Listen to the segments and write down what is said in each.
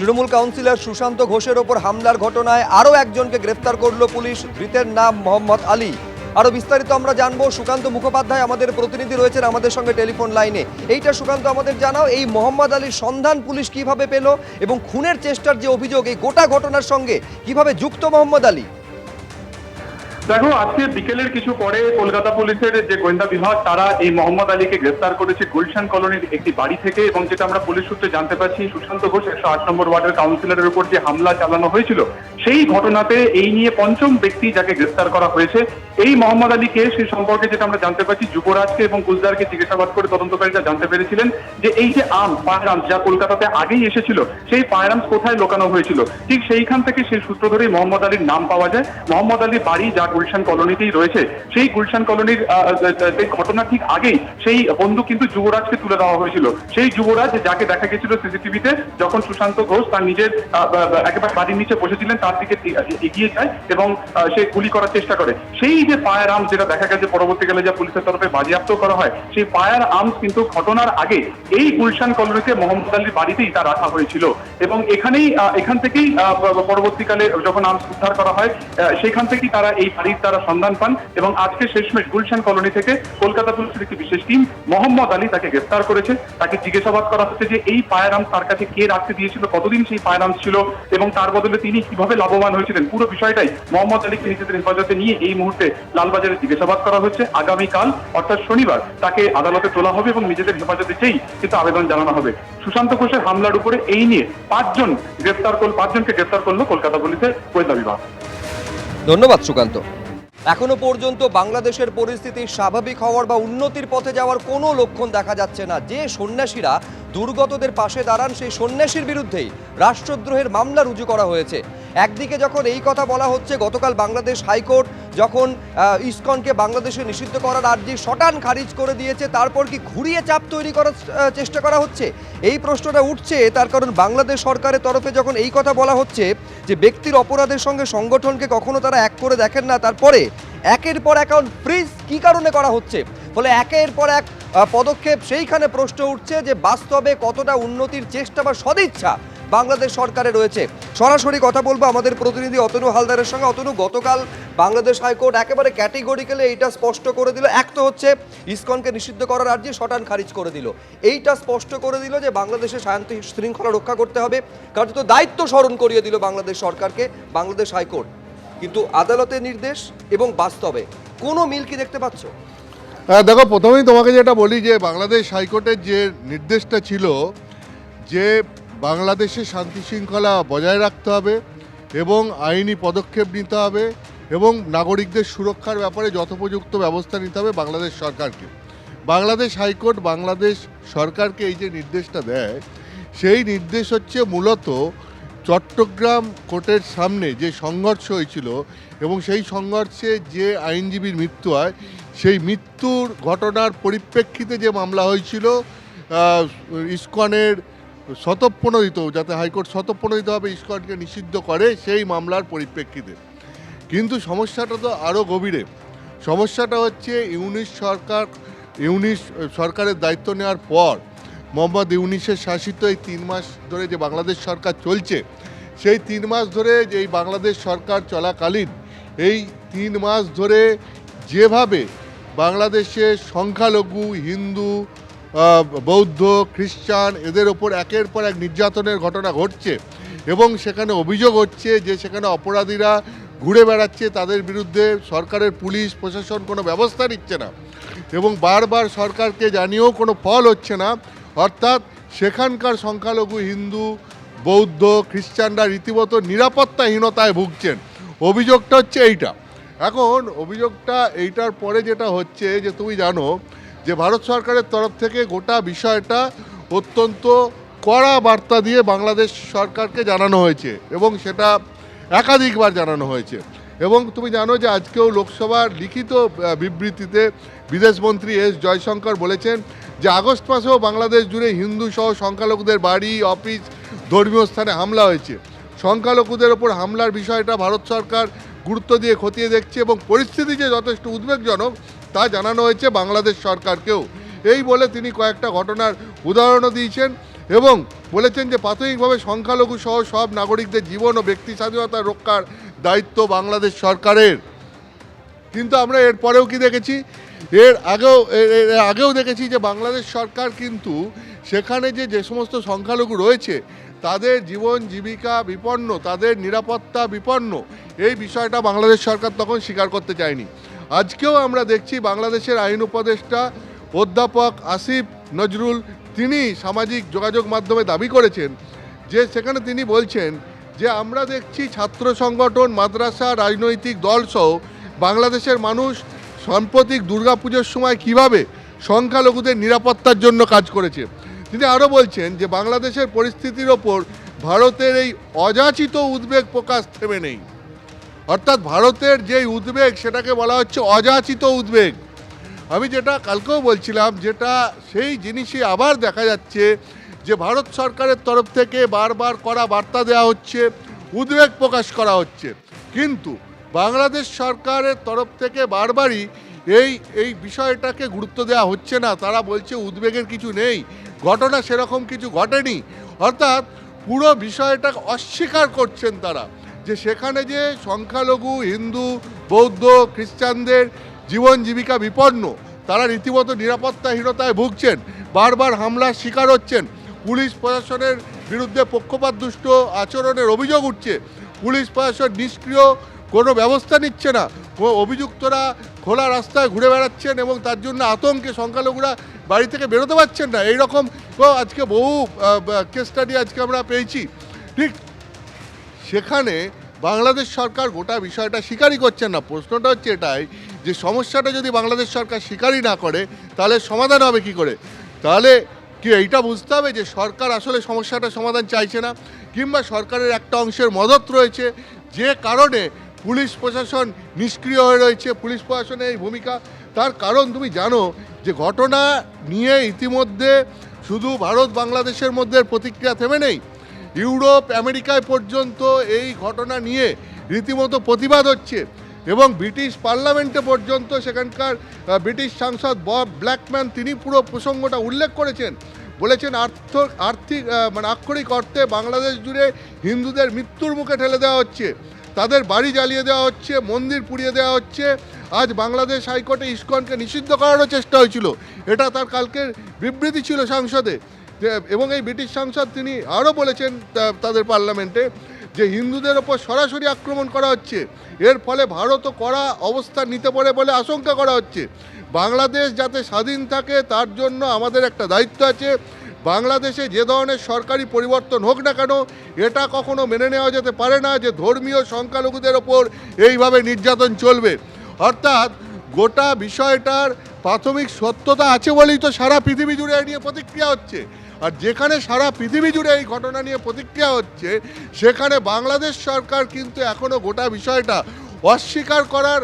Trinamool councillor Sushant ঘোষের ওপর হামলার ঘটনায় আরও একজনকে গ্রেফতার করল পুলিশ। ধৃতের নাম মোহাম্মদ আলী। আরও বিস্তারিত আমরা জানব। সুকান্ত মুখোপাধ্যায় আমাদের প্রতিনিধি রয়েছেন আমাদের সঙ্গে টেলিফোন লাইনে। এইটা সুকান্ত, আমাদের জানাও, এই মোহাম্মদ আলীর সন্ধান পুলিশ কীভাবে পেল এবং খুনের চেষ্টার যে অভিযোগ, এই গোটা ঘটনার সঙ্গে কীভাবে যুক্ত মোহাম্মদ আলী? দেখো, আজকে বিকেলের কিছু পরে কলকাতা পুলিশের যে গোয়েন্দা বিভাগ, তারা এই মোহাম্মদ আলীকে গ্রেফতার করেছে গুলশান কলোনির একটি বাড়ি থেকে এবং যেটা আমরা পুলিশ সূত্রে জানতে পারছি, সুশান্ত ঘোষ একশো আট নম্বর ওয়ার্ডের কাউন্সিলরের উপর যে হামলা চালানো হয়েছিল, সেই ঘটনাতে এই নিয়ে পঞ্চম ব্যক্তি যাকে গ্রেফতার করা হয়েছে এই মোহাম্মদ আলীকে সে সম্পর্কে যেটা আমরা জানতে পারছি, যুবরাজকে এবং গুলজারকে জিজ্ঞাসাবাদ করে তদন্তকারীরা জানতে পেরেছিলেন যে এই যে আম পায়রামস যা কলকাতাতে আগেই এসেছিল, সেই পায়রামস কোথায় লোকানো হয়েছিল? ঠিক সেইখান থেকে সেই সূত্র ধরেই মোহাম্মদ আলীর নাম পাওয়া যায়। মোহাম্মদ আলীর বাড়ি যা গুলশান কলোনিতেই রয়েছে, সেই গুলশান কলোনির ঘটনা ঠিক আগেই সেই বন্ধু কিন্তু যুবরাজকে তুলে দেওয়া হয়েছিল। সেই যুবরাজ যাকে দেখা গেছিল সিসিটিভিতে, যখন সুশান্ত ঘোষ তার নিজের একেবারে বাড়ির নিচে বসেছিলেন, তার দিকে এগিয়ে যায় এবং সে গুলি করার চেষ্টা করে। সেই যে ফায়ার আর্মস যেটা দেখা গেছে পরবর্তীকালে যা পুলিশের তরফে বাজেয়াপ্ত করা হয়, সেই ফায়ার আর্মস কিন্তু ঘটনার আগে এই গুলশান কলোনিতে মোহাম্মদ আলীর বাড়িতেই তা রাখা হয়েছিল। এবং এখানেই এখান থেকেই পরবর্তীকালে যখন আর্মস উদ্ধার করা হয় সেখান থেকেই তারা এই বাড়ির তারা সন্ধান পান এবং আজকে শেষমেশ গুলশান কলোনি থেকে কলকাতা পুলিশের একটি বিশেষ টিম মোহাম্মদ আলী তাকে গ্রেফতার করেছে। তাকে জিজ্ঞাসাবাদ করা হচ্ছে যে এই ফায়ার আর্মস তার কাছে কে রাখতে দিয়েছিল, কতদিন সেই ফায়ার আর্মস ছিল এবং তার বদলে তিনি কীভাবে লাভবান হয়েছিলেন? পুরো বিষয়টাই মোহাম্মদ আলীকে নিজেদের হেফাজতে নিয়ে এই মুহূর্তে লালবাজারে জিজ্ঞাসাবাদ করা হচ্ছে। আগামীকাল, অর্থাৎ শনিবার, তাকে আদালতে তোলা হবে এবং নিজেদের হেফাজতে চেয়েই কিন্তু আবেদন জানানো হবে। সুশান্ত ঘোষের হামলার উপরে এই নিয়ে পাঁচজন গ্রেফতার করল, পাঁচজনকে গ্রেফতার করল কলকাতা পুলিশের গোয়েন্দা বিভাগ। ধন্যবাদ, সুকান্ত। এখনও পর্যন্ত বাংলাদেশের পরিস্থিতি স্বাভাবিক হওয়ার বা উন্নতির পথে যাওয়ার কোনো লক্ষণ দেখা যাচ্ছে না। যে সন্ন্যাসীরা দুর্গতদের পাশে দাঁড়ান, সেই সন্ন্যাসীর বিরুদ্ধেই রাষ্ট্রদ্রোহের মামলা রুজু করা হয়েছে। একদিকে যখন এই কথা বলা হচ্ছে, গতকাল বাংলাদেশ হাইকোর্ট যখন ইসকনকে বাংলাদেশে নিষিদ্ধ করার আর্জি শটান খারিজ করে দিয়েছে, তারপর কি ঘুরিয়ে চাপ তৈরি করার চেষ্টা করা হচ্ছে? এই প্রশ্নটা উঠছে, তার কারণ বাংলাদেশ সরকারের তরফে যখন এই কথা বলা হচ্ছে, যে ব্যক্তির অপরাধের সঙ্গে সংগঠনকে কখনো তারা এক করে দেখেন না, তারপরে একের পর অ্যাকাউন্ট ফ্রিজ কি কারণে করা হচ্ছে? ফলে একের পর এক পদক্ষেপ সেইখানে প্রশ্ন উঠছে যে বাস্তবে কতটা উন্নতির চেষ্টা বা সদিচ্ছা বাংলাদেশ সরকারে রয়েছে। সরাসরি কথা বলব আমাদের প্রতিনিধি অতনু হালদারের সঙ্গে। অতনু, গতকাল বাংলাদেশ হাইকোর্ট একেবারে ক্যাটেগরিক্যালি এইটা স্পষ্ট করে দিল। এক তো হচ্ছে, ইসকনকে নিষিদ্ধ করার আর্জি শটান খারিজ করে দিল। এইটা স্পষ্ট করে দিল যে বাংলাদেশের শান্তি শৃঙ্খলা রক্ষা করতে হবে। কার্যত দায়িত্ব স্মরণ করিয়ে দিল বাংলাদেশ সরকারকে, বাংলাদেশ হাইকোর্ট। কিন্তু আদালতের নির্দেশ এবং বাস্তবে কোনো মিল কি দেখতে পাচ্ছ? হ্যাঁ দেখো, প্রথমেই তোমাকে যেটা বলি যে বাংলাদেশ হাইকোর্টের যে নির্দেশটা ছিল, যে বাংলাদেশে শান্তি শৃঙ্খলা বজায় রাখতে হবে এবং আইনি পদক্ষেপ নিতে হবে এবং নাগরিকদের সুরক্ষার ব্যাপারে যথোপযুক্ত ব্যবস্থা নিতে হবে বাংলাদেশ সরকারকে। বাংলাদেশ হাইকোর্ট, বাংলাদেশ সরকারকে এই যে নির্দেশটা দেয়, সেই নির্দেশ হচ্ছে মূলত চট্টগ্রাম কোর্টের সামনে যে সংঘর্ষ হয়েছিল এবং সেই সংঘর্ষে যে আইনজীবীর মৃত্যু হয়, সেই মৃত্যুর ঘটনার পরিপ্রেক্ষিতে যে মামলা হয়েছিল ইসকনের শতপ্রণোদিত, যাতে হাইকোর্ট শতপ্রণোদিতভাবে ইসকনকে নিষিদ্ধ করে সেই মামলার পরিপ্রেক্ষিতে। কিন্তু সমস্যাটা তো আরও গভীরে। সমস্যাটা হচ্ছে ইউনিশ সরকার, ইউনিশ সরকারের দায়িত্ব নেওয়ার পর মোহাম্মদ ইউনিশের শাসিত এই তিন মাস ধরে যে বাংলাদেশ সরকার চলছে, সেই তিন মাস ধরে যে এই বাংলাদেশ সরকার চলাকালীন, এই তিন মাস ধরে যেভাবে বাংলাদেশের সংখ্যালঘু, হিন্দু বৌদ্ধ, খ্রিস্টান, এদের ওপর একের পর এক নির্যাতনের ঘটনা ঘটছে। এবং সেখানে অভিযোগ হচ্ছে যে সেখানে অপরাধীরা ঘুরে বেড়াচ্ছে, তাদের বিরুদ্ধে সরকারের পুলিশ, প্রশাসন কোনো ব্যবস্থা নিচ্ছে না। এবং বারবার সরকারকে জানিয়েও কোনো ফল হচ্ছে না। অর্থাৎ সেখানকার সংখ্যালঘু হিন্দু, বৌদ্ধ, খ্রিস্টানরা রীতিমতো নিরাপত্তাহীনতায় ভুগছেন। অভিযোগটা হচ্ছে এইটা। এখন অভিযোগটা এইটার পরে যেটা হচ্ছে যে, তুমি জানো যে ভারত সরকারের তরফ থেকে গোটা বিষয়টা অত্যন্ত কড়া বার্তা দিয়ে বাংলাদেশ সরকারকে জানানো হয়েছে এবং সেটা একাধিকবার জানানো হয়েছে। এবং তুমি জানো যে আজকেও লোকসভার লিখিত বিবৃতিতে বিদেশমন্ত্রী এস জয়শঙ্কর বলেছেন যে আগস্ট মাসেও বাংলাদেশ জুড়ে হিন্দু সহ সংখ্যালঘুদের বাড়ি, অফিস, ধর্মীয় স্থানে হামলা হয়েছে। সংখ্যালঘুদের ওপর হামলার বিষয়টা ভারত সরকার গুরুত্ব দিয়ে খতিয়ে দেখছে এবং পরিস্থিতি যে যথেষ্ট উদ্বেগজনক তা জানানো হয়েছে বাংলাদেশ সরকারকেও। এই বলে তিনি কয়েকটা ঘটনার উদাহরণও দিয়েছেন এবং বলেছেন যে প্রাথমিকভাবে সংখ্যালঘু সহ সব নাগরিকদের জীবন ও ব্যক্তি স্বাধীনতা রক্ষার দায়িত্ব বাংলাদেশ সরকারের। কিন্তু আমরা এর পরেও কি দেখেছি? এর আগেও, এর- আগেও দেখেছি যে বাংলাদেশ সরকার কিন্তু সেখানে যে যে সমস্ত সংখ্যালঘু রয়েছে, তাদের জীবন জীবিকা বিপন্ন, তাদের নিরাপত্তা বিপন্ন, এই বিষয়টা বাংলাদেশ সরকার তখন স্বীকার করতে চায়নি। আজকেও আমরা দেখছি বাংলাদেশের আইন উপদেষ্টা অধ্যাপক আসিফ নজরুল, তিনি সামাজিক যোগাযোগ মাধ্যমে দাবি করেছেন যে সেখানে তিনি বলছেন যে আমরা দেখছি ছাত্র সংগঠন, মাদ্রাসা, রাজনৈতিক দলসহ বাংলাদেশের মানুষ সাম্প্রতিক দুর্গাপুজোর সময় কীভাবে সংখ্যালঘুদের নিরাপত্তার জন্য কাজ করেছে। তিনি আরও বলছেন যে বাংলাদেশের পরিস্থিতির ওপর ভারতের এই অযাচিত উদ্বেগ প্রকাশ থেমে নেই। অর্থাৎ ভারতের যেই উদ্বেগ, সেটাকে বলা হচ্ছে অযাচিত উদ্বেগ। আমি যেটা কালকেও বলছিলাম, যেটা সেই জিনিসই আবার দেখা যাচ্ছে যে ভারত সরকারের তরফ থেকে বারবার করা বার্তা দেওয়া হচ্ছে, উদ্বেগ প্রকাশ করা হচ্ছে। কিন্তু বাংলাদেশ সরকারের তরফ থেকে বারবারই এই এই বিষয়টাকে গুরুত্ব দেওয়া হচ্ছে না। তারা বলছে উদ্বেগের কিছু নেই, ঘটনা সেরকম কিছু ঘটেনি। অর্থাৎ পুরো বিষয়টা অস্বীকার করছেন তারা। যে সেখানে যে সংখ্যালঘু, হিন্দু, বৌদ্ধ, খ্রিস্টানদের জীবন জীবিকা বিপন্ন, তারা রীতিমতো নিরাপত্তাহীনতায় ভুগছেন, বারবার হামলার শিকার হচ্ছেন, পুলিশ প্রশাসনের বিরুদ্ধে পক্ষপাত দুষ্ট আচরণের অভিযোগ উঠছে, পুলিশ প্রশাসন নিষ্ক্রিয়, কোনো ব্যবস্থা নিচ্ছে না অভিযুক্তরা খোলা রাস্তায় ঘুরে বেড়াচ্ছেন এবং তার জন্য আতঙ্কে সংখ্যালঘুরা বাড়ি থেকে বেরোতে পারছেন না, এইরকম আজকে বহু কেস স্টাডি আজকে আমরা পেয়েছি। ঠিক সেখানে বাংলাদেশ সরকার গোটা বিষয়টা স্বীকারই করছেন না। প্রশ্নটা হচ্ছে এটাই যে সমস্যাটা যদি বাংলাদেশ সরকার স্বীকারই না করে, তাহলে সমাধান হবে কি করে? তাহলে কি এইটা বুঝতে হবে যে সরকার আসলে সমস্যাটা সমাধান চাইছে না? কিংবা সরকারের একটা অংশের মদত রয়েছে, যে কারণে পুলিশ প্রশাসন নিষ্ক্রিয় হয়ে রয়েছে, পুলিশ প্রশাসনের এই ভূমিকা। তার কারণ তুমি জানো যে ঘটনা নিয়ে ইতিমধ্যে শুধু ভারত বাংলাদেশের মধ্যে প্রতিক্রিয়া থেমে নেই। ইউরোপ, আমেরিকায় পর্যন্ত এই ঘটনা নিয়ে রীতিমতো প্রতিবাদ হচ্ছে এবং ব্রিটিশ পার্লামেন্টে পর্যন্ত সেখানকার ব্রিটিশ সাংসদ বব ব্ল্যাকম্যান তিনি পুরো প্রসঙ্গটা উল্লেখ করেছেন। বলেছেন আর্থ, আর্থিক মানে আক্ষরিক অর্থে বাংলাদেশ জুড়ে হিন্দুদের মৃত্যুর মুখে ঠেলে দেওয়া হচ্ছে, তাদের বাড়ি জ্বালিয়ে দেওয়া হচ্ছে, মন্দির পুড়িয়ে দেওয়া হচ্ছে। আজ বাংলাদেশ হাইকোর্টে ইস্কনকে নিষিদ্ধ করারও চেষ্টা হয়েছিল। এটা তার কালকের বিবৃতি ছিল সংসদে। এবং এই ব্রিটিশ সাংসদ তিনি আরও বলেছেন তাদের পার্লামেন্টে যে হিন্দুদের ওপর সরাসরি আক্রমণ করা হচ্ছে। এর ফলে ভারতও কড়া অবস্থান নিতে পারে বলে আশঙ্কা করা হচ্ছে। বাংলাদেশ যাতে স্বাধীন থাকে, তার জন্য আমাদের একটা দায়িত্ব আছে। বাংলাদেশে যে ধরনের সরকারি পরিবর্তন হোক না কেন, এটা কখনো মেনে নেওয়া যেতে পারে না যে ধর্মীয় সংখ্যালঘুদের ওপর এইভাবে নির্যাতন চলবে। অর্থাৎ গোটা বিষয়টার প্রাথমিক সত্যতা আছে বলেই তো সারা পৃথিবী জুড়ে নিয়ে প্রতিক্রিয়া হচ্ছে। আর যেখানে সারা পৃথিবী জুড়ে এই ঘটনা নিয়ে প্রতিক্রিয়া হচ্ছে, সেখানে বাংলাদেশ সরকার কিন্তু এখনও গোটা বিষয়টা অস্বীকার করার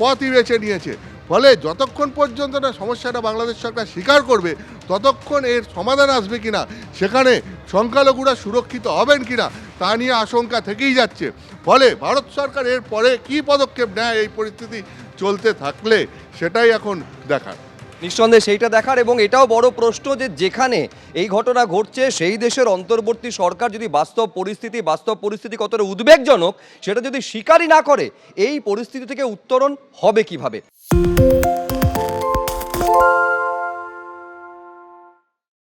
পথই বেছে নিয়েছে। ফলে যতক্ষণ পর্যন্ত না সমস্যাটা বাংলাদেশ সরকার স্বীকার করবে, ততক্ষণ এর সমাধান আসবে কিনা, সেখানে সংখ্যালঘুরা সুরক্ষিত হবেন কিনা, তা নিয়ে আশঙ্কা থেকেই যাচ্ছে। ফলে ভারত সরকার এর পরে কী পদক্ষেপ নেয় এই পরিস্থিতি চলতে থাকলে, সেটাই এখন দেখার। নিঃসন্দেহে সেইটা দেখার এবং এটাও বড় প্রশ্ন যে যেখানে এই ঘটনা ঘটছে, সেই দেশের অন্তর্বর্তী সরকার যদি বাস্তব পরিস্থিতি বাস্তব পরিস্থিতি কতটা উদ্বেগজনক, সেটা যদি স্বীকারই না করে, এই পরিস্থিতি থেকে উত্তরণ হবে কীভাবে?